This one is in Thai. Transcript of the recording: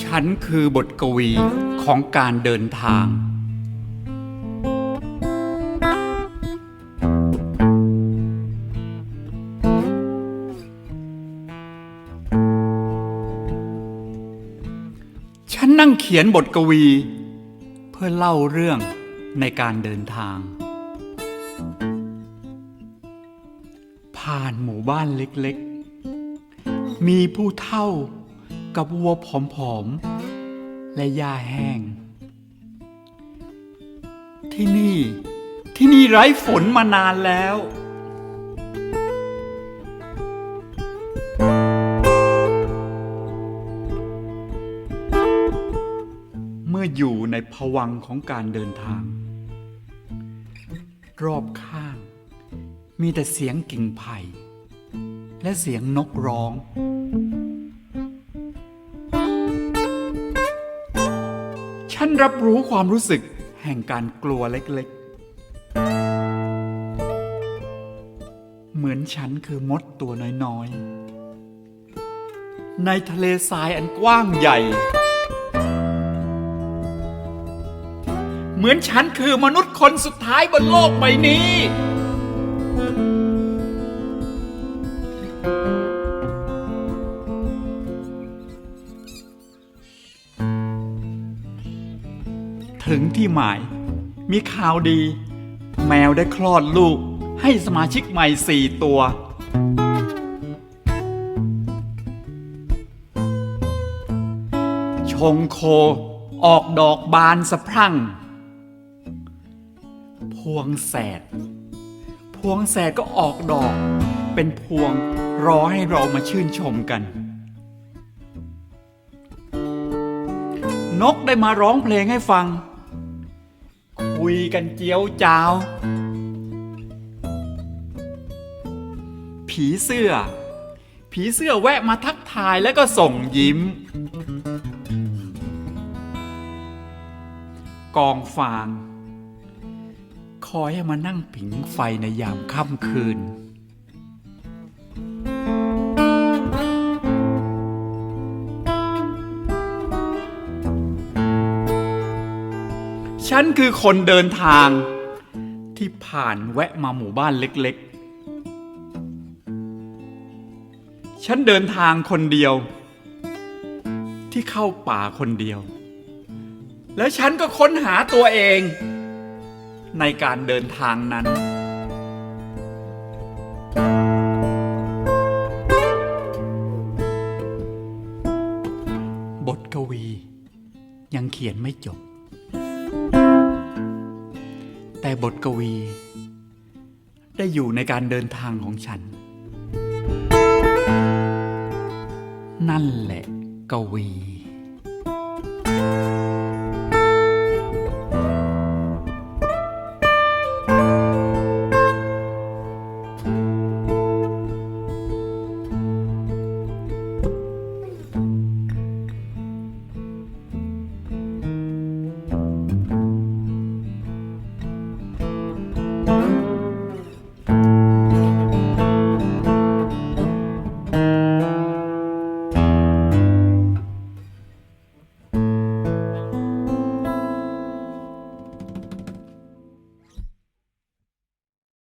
ฉันคือบทกวีของการเดินทาง ฉันนั่งเขียนบทกวี เพื่อเล่าเรื่องในการเดินทาง ผ่านหมู่บ้านเล็กๆ มีผู้เฒ่า กับวัวผอมๆ และหญ้าแห้ง ที่นี่ ที่นี่ไร้ฝนมานานแล้วเมื่ออยู่ในภวังของการเดินทาง รอบข้าง มีแต่เสียงกิ่งไผ่ และเสียงนกร้อง ฉันรับรู้ความรู้สึกแห่งการกลัวเล็กๆ เหมือนฉันคือมดตัวน้อยๆ ในทะเลทรายอันกว้างใหญ่ เหมือนฉันคือมนุษย์คนสุดท้ายบนโลกใบนี้ ถึงที่หมาย มีข่าวดี แมวได้คลอดลูก ให้สมาชิกใหม่สี่ตัว ชงโคออกดอกบานสะพรั่ง พวงแสด พวงแสดก็ออกดอก เป็นพวงรอให้เรามาชื่นชมกัน นกได้มาร้องเพลงให้ฟัง คุยกันเจียวจ้าว ผีเสื้อ ผีเสื้อแวะมาทักทายแล้วก็ส่งยิ้ม กองฟาง คอยให้มานั่งผิงไฟในยามค่ำคืน ฉันคือคนเดินทาง ที่ผ่านแวะมาหมู่บ้านเล็กๆ ฉันเดินทางคนเดียว ที่เข้าป่าคนเดียว แล้วฉันก็ค้นหาตัวเอง ในการเดินทางนั้นบทกวี ยังเขียนไม่จบ บทกวี ได้อยู่ในการเดินทางของฉัน นั่นแหละกวี